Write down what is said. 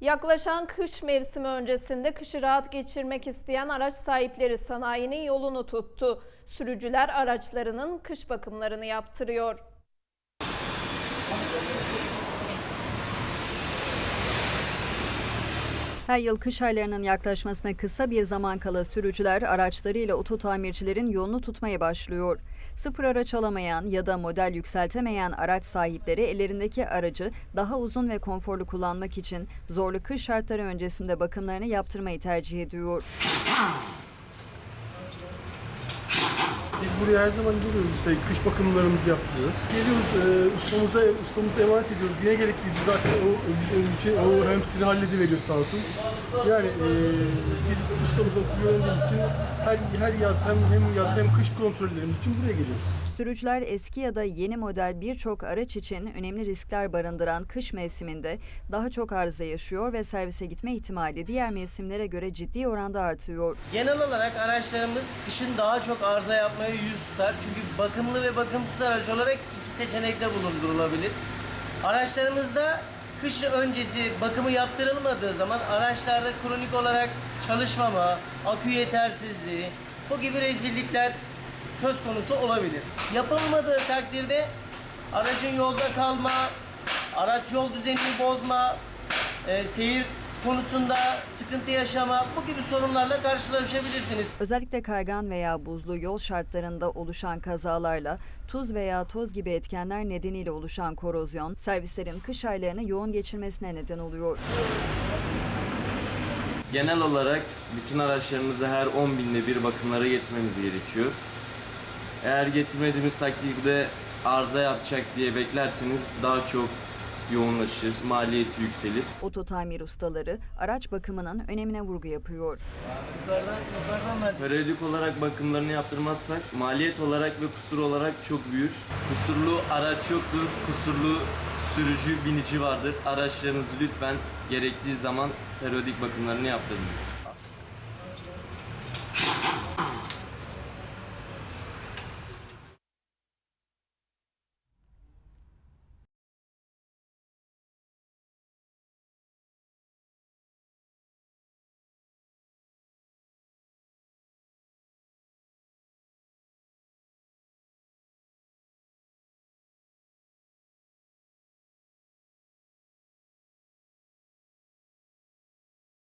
Yaklaşan kış mevsimi öncesinde kışı rahat geçirmek isteyen araç sahipleri sanayinin yolunu tuttu. Sürücüler araçlarının kış bakımlarını yaptırıyor. Her yıl kış aylarının yaklaşmasına kısa bir zaman kala sürücüler araçlarıyla oto tamircilerin yolunu tutmaya başlıyor. Sıfır araç alamayan ya da model yükseltemeyen araç sahipleri ellerindeki aracı daha uzun ve konforlu kullanmak için zorlu kış şartları öncesinde bakımlarını yaptırmayı tercih ediyor. Biz buraya her zaman geliyoruz işte kış bakımlarımızı yaptırıyoruz. Geliyoruz e, ustamıza, ustamıza emanet ediyoruz. Yine gerekliyse zaten o bizim için o hem sizi hallediveriyor sağ olsun. Yani e, biz ustamıza güvendiğimiz için her, her yaz hem, hem yaz hem kış kontrollerimiz için buraya geliyoruz. Sürücüler eski ya da yeni model birçok araç için önemli riskler barındıran kış mevsiminde daha çok arıza yaşıyor ve servise gitme ihtimali diğer mevsimlere göre ciddi oranda artıyor. Genel olarak araçlarımız kışın daha çok arıza yapmaya yüz tutar. Çünkü bakımlı ve bakımsız araç olarak iki seçenekte bulundurulabilir. Araçlarımızda kış öncesi bakımı yaptırılmadığı zaman araçlarda kronik olarak çalışmama, akü yetersizliği, bu gibi rezillikler söz konusu olabilir. Yapılmadığı takdirde aracın yolda kalma, araç yol düzenini bozma, e, seyir konusunda sıkıntı yaşama bu gibi sorunlarla karşılaşabilirsiniz. Özellikle kaygan veya buzlu yol şartlarında oluşan kazalarla tuz veya toz gibi etkenler nedeniyle oluşan korozyon servislerin kış aylarını yoğun geçirmesine neden oluyor. Genel olarak bütün araçlarımızı her 10 binde bir bakımlara getirmemiz gerekiyor. Eğer getirmediğimiz takdirde arıza yapacak diye beklerseniz daha çok yoğunlaşır, maliyeti yükselir. Oto tamir ustaları araç bakımının önemine vurgu yapıyor. Periyodik olarak bakımlarını yaptırmazsak maliyet olarak ve kusur olarak çok büyür. Kusurlu araç yoktur, kusurlu sürücü binici vardır. Araçlarınızı lütfen gerektiği zaman periyodik bakımlarını yaptırınız.